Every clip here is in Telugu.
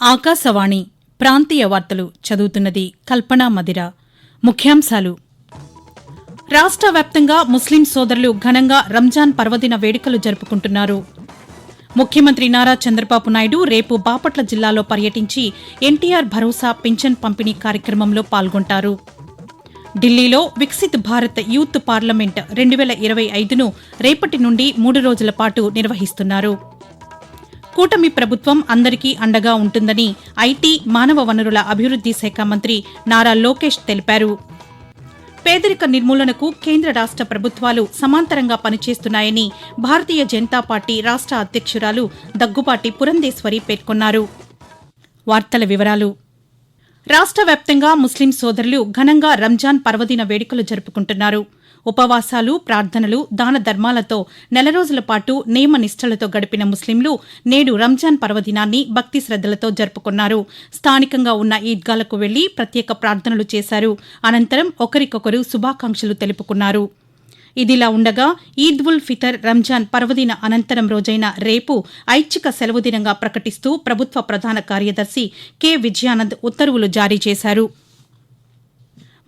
ఆకాశవాణి ప్రాంతీయ వార్తలు చదువుతున్నది కల్పనా మదిర. ముఖ్యాంశాలు. రాష్ట్ర వ్యాప్తంగా ముస్లిం సోదరులు ఘనంగా రంజాన్ పర్వదిన వేడుకలు జరుపుకుంటున్నారు. ముఖ్యమంత్రి నారా చంద్రబాబు నాయుడు రేపు బాపట్ల జిల్లాలో పర్యటించి ఎన్టీఆర్ భరోసా పింఛన్ పంపిణీ కార్యక్రమంలో పాల్గొంటారు. ఢిల్లీలో వికసిత్ భారత్ యూత్ పార్లమెంట్ రెండు వేల ఇరవై ఐదును రేపటి నుండి మూడు రోజుల పాటు నిర్వహిస్తున్నారు. కూటమి ప్రభుత్వం అందరికీ అండగా ఉంటుందని ఐటీ మానవ వనరుల అభివృద్ది శాఖ మంత్రి నారా లోకేష్ తెలిపారు. పేదరిక నిర్మూలనకు కేంద్ర రాష్ట ప్రభుత్వాలు సమాంతరంగా పనిచేస్తున్నాయని భారతీయ జనతా పార్టీ రాష్ట అధ్యక్షురాలు దగ్గుబాటి పురంధేశ్వరి పేర్కొన్నారు. వార్తల వివరాలు. రాష్ట్ర వ్యాప్తంగా ముస్లిం సోదరులు ఘనంగా రంజాన్ పర్వదిన వేడుకలు జరుపుకుంటున్నారు. ఉపవాసాలు ప్రార్థనలు దాన ధర్మాలతో నెల రోజుల పాటు నియమ నిష్టలతో గడిపిన ముస్లింలు నేడు రంజాన్ పర్వదినాన్ని భక్తి శ్రద్దలతో జరుపుకున్నారు. స్థానికంగా ఉన్న ఈద్గాలకు వెళ్ళి ప్రత్యేక ప్రార్థనలు చేశారు. అనంతరం ఒకరికొకరు శుభాకాంక్షలు తెలుపుకున్నారు. ఇదిలా ఉండగా ఈద్ ఉల్ ఫితర్ రంజాన్ పర్వదిన అనంతరం రోజైన రేపు ఐచ్ఛిక సెలవు దినంగా ప్రకటిస్తూ ప్రభుత్వ ప్రధాన కార్యదర్శి కె. విజయానంద్ ఉత్తర్వులు జారీ చేశారు.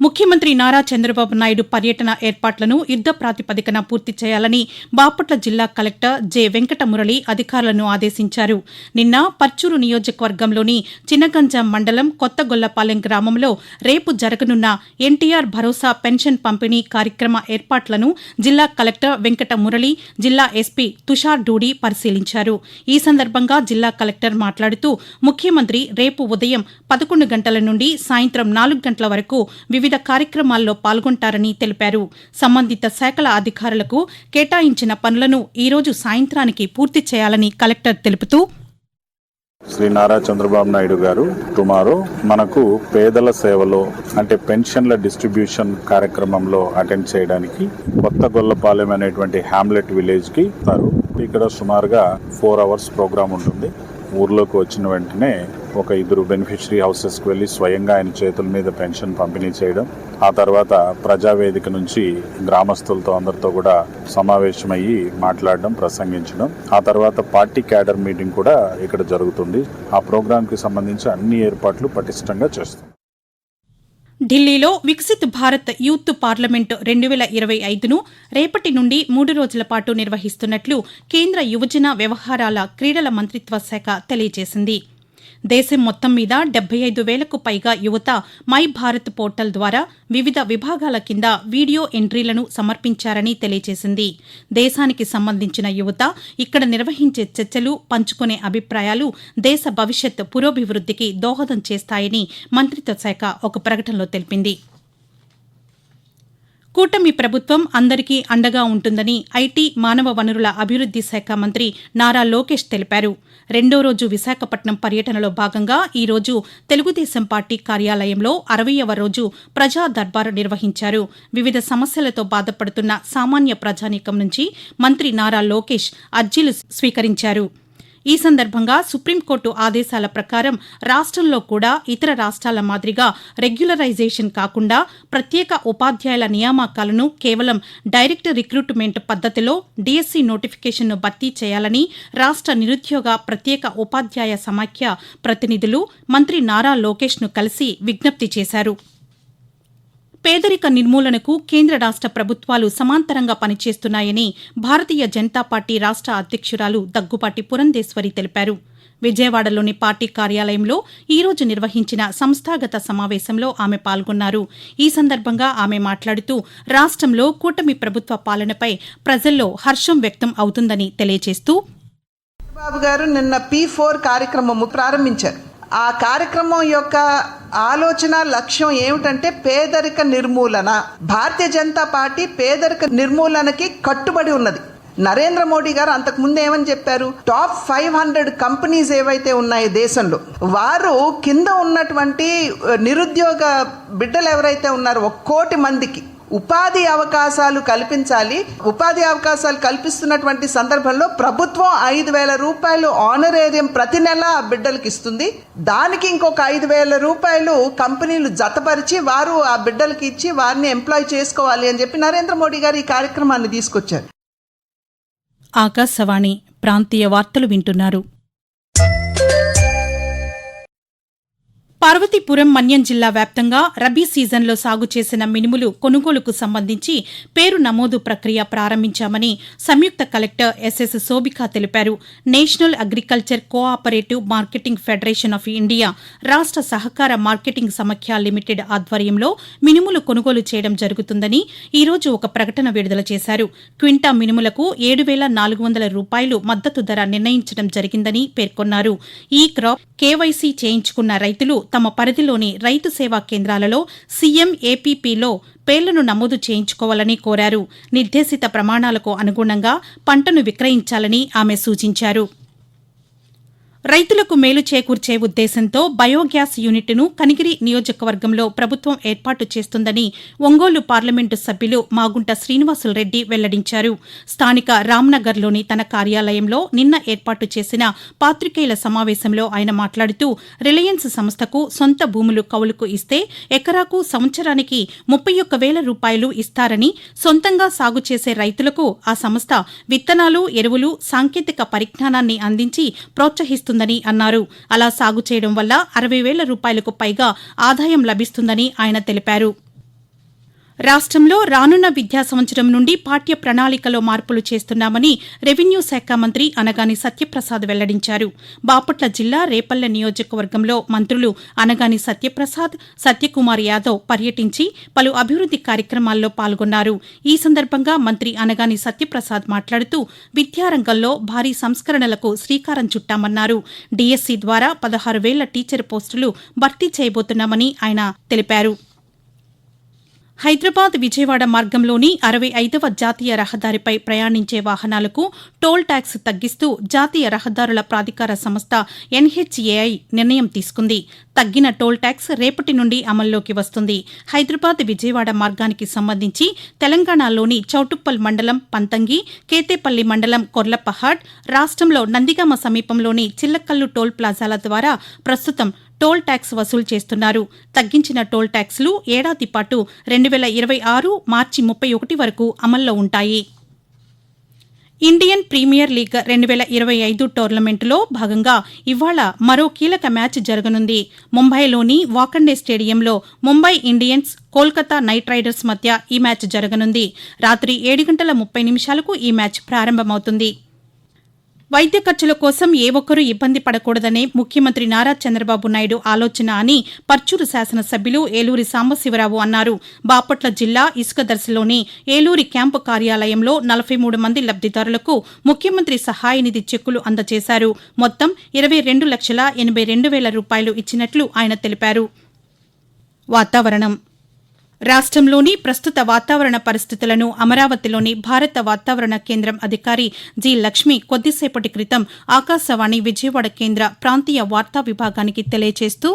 ముఖ్యమంత్రి నారా చంద్రబాబు నాయుడు పర్యటన ఏర్పాట్లను యుద్ద ప్రాతిపదికన పూర్తి చేయాలని బాపట్ల జిల్లా కలెక్టర్ జె వెంకట మురళి అధికారులను ఆదేశించారు. నిన్న పర్చూరు నియోజకవర్గంలోని చిన్నగంజాం మండలం కొత్తగొల్లపాలెం గ్రామంలో రేపు జరగనున్న ఎన్టీఆర్ భరోసా పెన్షన్ పంపిణీ కార్యక్రమ ఏర్పాట్లను జిల్లా కలెక్టర్ వెంకట మురళి జిల్లా ఎస్పీ తుషార్ డూడి పరిశీలించారు. ఈ సందర్భంగా జిల్లా కలెక్టర్ మాట్లాడుతూ ముఖ్యమంత్రి రేపు ఉదయం పదకొండు గంటల నుండి సాయంత్రం నాలుగు గంటల వరకు వివిధ కార్యక్రమాల్లో పాల్గొంటారని తెలిపారు. సంబంధిత శాఖల అధికారులకు కేటాయించిన పనులను ఈరోజు సాయంత్రానికి పూర్తి చేయాలని కలెక్టర్ తెలుపుతూ శ్రీ నారా చంద్రబాబు నాయుడు గారు టుమారో మనకు పేదల సేవలో అంటే పెన్షన్ల డిస్ట్రిబ్యూషన్ కార్యక్రమంలో అటెండ్ చేయడానికి కొత్త గొల్లపాలెం అనేటువంటి హ్యామ్లెట్ విలేజ్కి ఇక్కడ సుమారుగా ఫోర్ అవర్స్ ప్రోగ్రామ్ ఉంటుంది. ఊర్లోకి వచ్చిన వెంటనే ఒక ఇద్దరు బెనిఫిషరీ హౌసెస్కి వెళ్ళి స్వయంగా ఆయన చేతుల మీద పెన్షన్ పంపిణీ చేయడం ఆ తర్వాత ప్రజావేదిక నుంచి గ్రామస్తులతో అందరితో కూడా సమావేశమయ్యి మాట్లాడడం ప్రసంగించడం ఆ తర్వాత పార్టీ క్యాడర్ మీటింగ్ కూడా ఇక్కడ జరుగుతుంది. ఆ ప్రోగ్రాంకి సంబంధించి అన్ని ఏర్పాట్లు పటిష్టంగా చేస్తుంది ఢిల్లీలో వికసిత్ భారత్ యూత్ పార్లమెంటు రెండు వేల ఇరవై ఐదును రేపటి నుండి మూడు రోజుల పాటు నిర్వహిస్తున్నట్లు కేంద్ర యువజన వ్యవహారాల క్రీడల మంత్రిత్వ శాఖ తెలియజేసింది. దేశం మొత్తం మీద డెబ్బై ఐదు వేలకు పైగా యువత మై భారత్ పోర్టల్ ద్వారా వివిధ విభాగాల కింద వీడియో ఎంట్రీలను సమర్పించారని తెలియజేసింది. దేశానికి సంబంధించిన యువత ఇక్కడ నిర్వహించే చర్చలు పంచుకునే అభిప్రాయాలు దేశ భవిష్యత్ పురోభివృద్ధికి దోహదం చేస్తాయని మంత్రిత్వ శాఖ ఒక ప్రకటనలో తెలిపింది. కూటమి ప్రభుత్వం అందరికీ అండగా ఉంటుందని ఐటీ మానవ వనరుల అభివృద్ది శాఖ మంత్రి నారా లోకేష్ తెలిపారు. రెండో రోజు విశాఖపట్నం పర్యటనలో భాగంగా ఈరోజు తెలుగుదేశం పార్టీ కార్యాలయంలో అరవయవ రోజు ప్రజా దర్బారు నిర్వహించారు. వివిధ సమస్యలతో బాధపడుతున్న సామాన్య ప్రజానీకం నుంచి మంత్రి నారా లోకేష్ అర్జీలు స్వీకరించారు. ఈ సందర్భంగా సుప్రీంకోర్టు ఆదేశాల ప్రకారం రాష్ట్రంలో కూడా ఇతర రాష్ట్రాల మాదిరిగా రెగ్యులరైజేషన్ కాకుండా ప్రత్యేక ఉపాధ్యాయుల నియామకాలను కేవలం డైరెక్ట్ రిక్రూట్మెంట్ పద్దతిలో డీఎస్సీ నోటిఫికేషన్ను భర్తీ చేయాలని రాష్ట్ర నిరుద్యోగ ప్రత్యేక ఉపాధ్యాయ సమాఖ్య ప్రతినిధులు మంత్రి నారా లోకేష్ను కలిసి విజ్ఞప్తి చేశారు. పేదరిక నిర్మూలనకు కేంద్ర రాష్ట ప్రభుత్వాలు సమాంతరంగా పనిచేస్తున్నాయని భారతీయ జనతా పార్టీ రాష్ట అధ్యక్షురాలు దగ్గుపాటి పురంధేశ్వరి తెలిపారు. విజయవాడలోని పార్టీ కార్యాలయంలో ఈరోజు నిర్వహించిన సంస్థాగత సమావేశంలో ఆమె పాల్గొన్నారు. ఈ సందర్భంగా ఆమె మాట్లాడుతూ రాష్ట్రంలో కూటమి ప్రభుత్వ పాలనపై ప్రజల్లో హర్షం వ్యక్తం అవుతుందని తెలియజేస్తూ బాబు గారు నిన్న పి ఫోర్ కార్యక్రమము ప్రారంభించారు. ఆ కార్యక్రమం యొక్క ఆలోచన లక్ష్యం ఏమిటంటే పేదరిక నిర్మూలన. భారతీయ జనతా పార్టీ పేదరిక నిర్మూలనకి కట్టుబడి ఉన్నది. నరేంద్ర మోడీ గారు అంతకు ముందు ఏమని చెప్పారు? టాప్ ఫైవ్ హండ్రెడ్ కంపెనీస్ ఏవైతే ఉన్నాయో దేశంలో వారు కింద ఉన్నటువంటి నిరుద్యోగ బిడ్డలు ఎవరైతే ఉన్నారో ఒక కోటి మందికి ఉపాధి అవకాశాలు కల్పించాలి. ఉపాధి అవకాశాలు కల్పిస్తున్నటువంటి సందర్భంలో ప్రభుత్వం ఐదు వేల రూపాయలు ఆనరేరియం ప్రతి నెల ఆ బిడ్డలకు ఇస్తుంది. దానికి ఇంకొక ఐదు వేల రూపాయలు కంపెనీలు జతపరిచి వారు ఆ బిడ్డలకి ఇచ్చి వారిని ఎంప్లాయ్ చేసుకోవాలి అని చెప్పి నరేంద్ర మోడీ గారు ఈ కార్యక్రమాన్ని తీసుకొచ్చారు. ఆకాశవాణి ప్రాంతీయ వార్తలు వింటున్నారు. పార్వతీపురం మన్యం జిల్లా వ్యాప్తంగా రబీ సీజన్లో సాగు చేసిన మినుములు కొనుగోలుకు సంబంధించి పేరు నమోదు ప్రక్రియ ప్రారంభించామని సంయుక్త కలెక్టర్ ఎస్ఎస్ శోభిక తెలిపారు. National agriculture cooperative marketing federation of India రాష్ట సహకార మార్కెటింగ్ సమఖ్య లిమిటెడ్ ఆధ్వర్యంలో మినుములు కొనుగోలు చేయడం జరుగుతుందని ఈ రోజు ఒక ప్రకటన విడుదల చేశారు. క్వింటా మినుములకు ఏడు వేల నాలుగు వందల రూపాయలు మద్దతు ధర నిర్ణయించడం జరిగిందని పేర్కొన్నారు. ఈ క్రాప్ కేవైసీ చేయించుకున్న రైతులు తమ పరిధిలోని రైతు సేవా కేంద్రాలలో సీఎం ఏపీపీలో పేర్లను నమోదు చేయించుకోవాలని కోరారు. నిర్దేశిత ప్రమాణాలకు అనుగుణంగా పంటను విక్రయించాలని ఆమె సూచించారు. రైతులకు మేలు చేకూర్చే ఉద్దేశంతో బయోగ్యాస్ యూనిట్ను కనిగిరి నియోజకవర్గంలో ప్రభుత్వం ఏర్పాటు చేస్తుందని ఒంగోలు పార్లమెంటు సభ్యులు మాగుంట శ్రీనివాసులరెడ్డి వెల్లడించారు. స్థానిక రామ్నగర్లోని తన కార్యాలయంలో నిన్న ఏర్పాటు చేసిన పాతికేయుల సమావేశంలో ఆయన మాట్లాడుతూ రిలయన్స్ సంస్థకు సొంత భూములు కౌలుకు ఇస్తే ఎకరాకు సంవత్సరానికి ముప్పై ఒక్క వేల రూపాయలు ఇస్తారని సొంతంగా సాగు చేసే రైతులకు ఆ సంస్థ విత్తనాలు ఎరువులు సాంకేతిక పరిజ్ఞానాన్ని అందించి లభిస్తుందని అన్నారు. అలా సాగు చేయడం వల్ల అరవై వేల రూపాయలకు పైగా ఆదాయం లభిస్తుందని ఆయన తెలిపారు. రాష్ట్రంలో రానున్న విద్యా సంవత్సరం నుండి పాఠ్య ప్రణాళికలో మార్పులు చేస్తున్నామని రెవెన్యూ శాఖ మంత్రి అనగాని సత్యప్రసాద్ వెల్లడించారు. బాపట్ల జిల్లా రేపల్లె నియోజకవర్గంలో మంత్రులు అనగాని సత్యప్రసాద్ సత్యకుమార్ యాదవ్ పర్యటించి పలు అభివృద్ది కార్యక్రమాల్లో పాల్గొన్నారు. ఈ సందర్భంగా మంత్రి అనగాని సత్యప్రసాద్ మాట్లాడుతూ విద్యారంగంలో భారీ సంస్కరణలకు శ్రీకారం చుట్టామన్నారు. డీఎస్సీ ద్వారా పదహారు వేల టీచర్ పోస్టులు భర్తీ చేయబోతున్నామని ఆయన తెలిపారు. హైదరాబాద్ విజయవాడ మార్గంలోని అరవై ఐదవ జాతీయ రహదారిపై ప్రయాణించే వాహనాలకు టోల్ ట్యాక్స్ తగ్గిస్తూ జాతీయ రహదారుల ప్రాధికార సంస్థ ఎన్హెచ్ఏఐ నిర్ణయం తీసుకుంది. తగ్గిన టోల్ ట్యాక్స్ రేపటి నుండి అమల్లోకి వస్తుంది. హైదరాబాద్ విజయవాడ మార్గానికి సంబంధించి తెలంగాణలోని చౌటుప్పల్ మండలం పంతంగి కేతేపల్లి మండలం కొర్లపహాడ్ రాష్ట్రంలో నందిగామ సమీపంలోని చిల్లకల్లు టోల్ ప్లాజాల ద్వారా ప్రస్తుతం టోల్ ట్యాక్స్ వసూలు చేస్తున్నారు. తగ్గించిన టోల్ ట్యాక్స్లు ఏడాది పాటు రెండు వేల ఇరవై ఆరు మార్చి ముప్పై ఒకటి వరకు అమల్లో ఉంటాయి. ఇండియన్ ప్రీమియర్ లీగ్ రెండు వేల ఇరవై ఐదు టోర్నమెంటులో భాగంగా ఇవాళ మరో కీలక మ్యాచ్ జరగనుంది. ముంబైలోని వాకండే స్టేడియంలో Mumbai Indians Kolkata knight riders మధ్య ఈ మ్యాచ్ జరగనుంది. రాత్రి ఏడు గంటల ముప్పై నిమిషాలకు ఈ మ్యాచ్ ప్రారంభమవుతుంది. వైద్య ఖర్చుల కోసం ఏ ఒక్కరూ ఇబ్బంది పడకూడదనే ముఖ్యమంత్రి నారా చంద్రబాబు నాయుడు ఆలోచన అని పర్చూరు శాసనసభ్యులు ఏలూరి సాంబశివరావు అన్నారు. బాపట్ల జిల్లా ఇసుక దర్శలోని ఏలూరి క్యాంపు కార్యాలయంలో నలభై మూడు మంది లబ్దిదారులకు ముఖ్యమంత్రి సహాయ నిధి చెక్కులు అందజేశారు. మొత్తం ఇరవై రెండు లక్షల ఎనభై రెండు వేల రూపాయలు ఇచ్చినట్లు ఆయన తెలిపారు. వాతావరణం రాష్ట్రంలోని ప్రస్తుత వాతావరణ పరిస్థితులను అమరావతిలోని భారత వాతావరణ కేంద్రం అధికారి జి లక్ష్మి కొద్దిసేపటి క్రితం ఆకాశవాణి విజయవాడ కేంద్ర ప్రాంతీయ వార్తా విభాగానికి తెలియజేస్తూ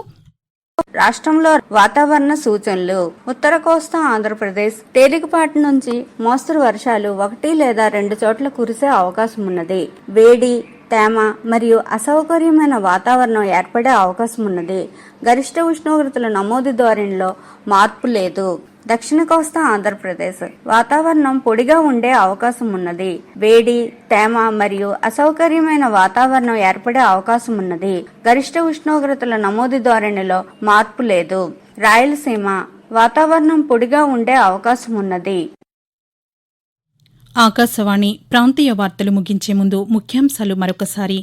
రాష్ట్రంలో వాతావరణ సూచనలు ఉత్తర కోస్తా ఆంధ్రప్రదేశ్ తేలికపాటి నుంచి మోస్తరు వర్షాలు ఒకటి లేదా రెండు చోట్ల కురిసే అవకాశం ఉన్నది వేడి తేమ మరియు అసౌకర్యమైన వాతావరణం ఏర్పడే అవకాశం ఉన్నది. గరిష్ట ఉష్ణోగ్రతల నమోదు ధోరణిలో మార్పు లేదు. దక్షిణ కోస్తా ఆంధ్రప్రదేశ్ వాతావరణం పొడిగా ఉండే అవకాశం ఉన్నది. వేడి తేమ మరియు అసౌకర్యమైన వాతావరణం ఏర్పడే అవకాశం ఉన్నది. గరిష్ట ఉష్ణోగ్రతల నమోదు ధోరణిలో మార్పు లేదు. రాయలసీమ వాతావరణం పొడిగా ఉండే అవకాశం ఉన్నది. ఆకాశవాణి ప్రాంతీయ వార్తలు ముగించే ముందు ముఖ్యాంశాలు మరొకసారి.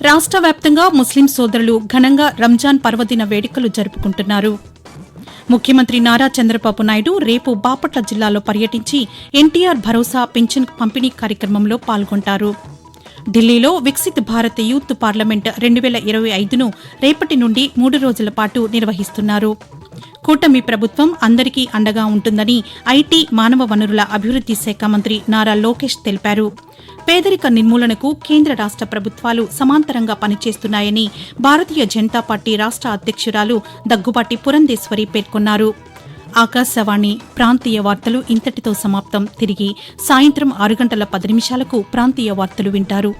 రాష్ట్ర వ్యాప్తంగా ముస్లిం సోదరులు ఘనంగా రంజాన్ పర్వదిన వేడుకలు జరుపుకుంటున్నారు. ముఖ్యమంత్రి నారా చంద్రబాబు నాయుడు రేపు బాపట్ల జిల్లాలో పర్యటించి ఎన్టీఆర్ భరోసా పెన్షన్ పంపిణీ కార్యక్రమంలో పాల్గొంటారు. ఢిల్లీలో వికసిత్ భారత్ యూత్ పార్లమెంట్ రెండు వేల ఇరవై ఐదును రేపటి నుండి మూడు రోజుల పాటు నిర్వహిస్తున్నారు. కూటమి ప్రభుత్వం అందరికీ అండగా ఉంటుందని ఐటీ మానవ వనరుల అభివృద్ది శాఖ మంత్రి నారా లోకేష్ తెలిపారు. పేదరిక నిర్మూలనకు కేంద్ర రాష్ట ప్రభుత్వాలు సమాంతరంగా పనిచేస్తున్నాయని భారతీయ జనతా పార్టీ రాష్ట అధ్యక్షురాలు దగ్గుబాటి పురంధేశ్వరి పేర్కొన్నారు. ఆకాశవాణి ప్రాంతీయ వార్తలు ఇంతటితో సమాప్తం. తిరిగి సాయంత్రం ఆరు గంటల పది నిమిషాలకు ప్రాంతీయ వార్తలు వింటారు.